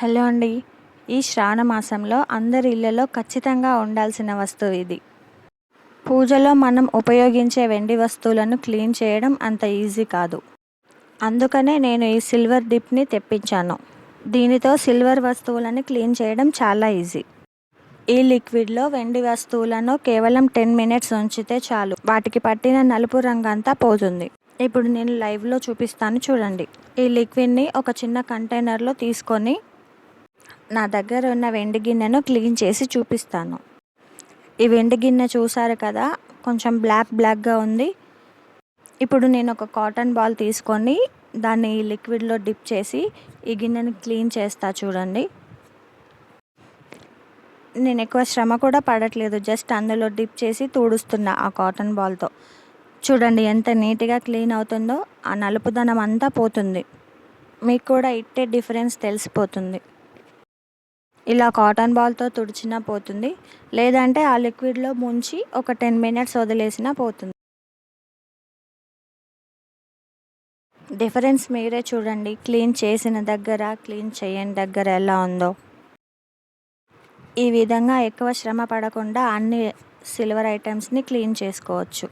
Hello అండి. ఈ శ్రావణ మాసంలో అందరి ఇళ్ళలో ఖచ్చితంగా ఉండాల్సిన వస్తువు ఇది. పూజలో మనం ఉపయోగించే వెండి వస్తువులను క్లీన్ చేయడం అంత ఈజీ కాదు. అందుకనే నేను ఈ సిల్వర్ డిప్ని తెప్పించాను. దీనితో సిల్వర్ వస్తువులను క్లీన్ చేయడం చాలా ఈజీ. ఈ లిక్విడ్లో వెండి వస్తువులను కేవలం టెన్ మినిట్స్ ఉంచితే చాలు. వాటికి పట్టిన నలుపు రంగు అంతా పోతుంది. ఇప్పుడు నేను లైవ్లో చూపిస్తాను చూడండి. ఈ లిక్విడ్ని ఒక చిన్న కంటైనర్లో తీసుకొని నా దగ్గర ఉన్న వెండి గిన్నెను క్లీన్ చేసి చూపిస్తాను. ఈ వెండి గిన్నె చూసారు కదా కొంచెం బ్లాక్ బ్లాక్గా ఉంది. ఇప్పుడు నేను ఒక కాటన్ బాల్ తీసుకొని దాన్ని లిక్విడ్లో డిప్ చేసి ఈ గిన్నెని క్లీన్ చేస్తా చూడండి. నేను ఎక్కువ శ్రమ కూడా పడట్లేదు జస్ట్ అందులో డిప్ చేసి తూడుస్తున్నా ఆ కాటన్ బాల్తో. చూడండి ఎంత నీట్గా క్లీన్ అవుతుందో ఆ నలుపుదనం అంతా పోతుంది. మీకు కూడా ఇట్టే డిఫరెన్స్ తెలిసిపోతుంది. ఇలా కాటన్ బాల్తో తుడిచినా పోతుంది. లేదంటే ఆ లిక్విడ్లో ముంచి ఒక టెన్ మినిట్స్ వదిలేసినా పోతుంది. డిఫరెన్స్ మీరే చూడండి. క్లీన్ చేసిన దగ్గర క్లీన్ చేయని దగ్గర ఎలా ఉందో. ఈ విధంగా ఎక్కువ శ్రమ పడకుండా అన్ని సిల్వర్ ఐటమ్స్ని క్లీన్ చేసుకోవచ్చు.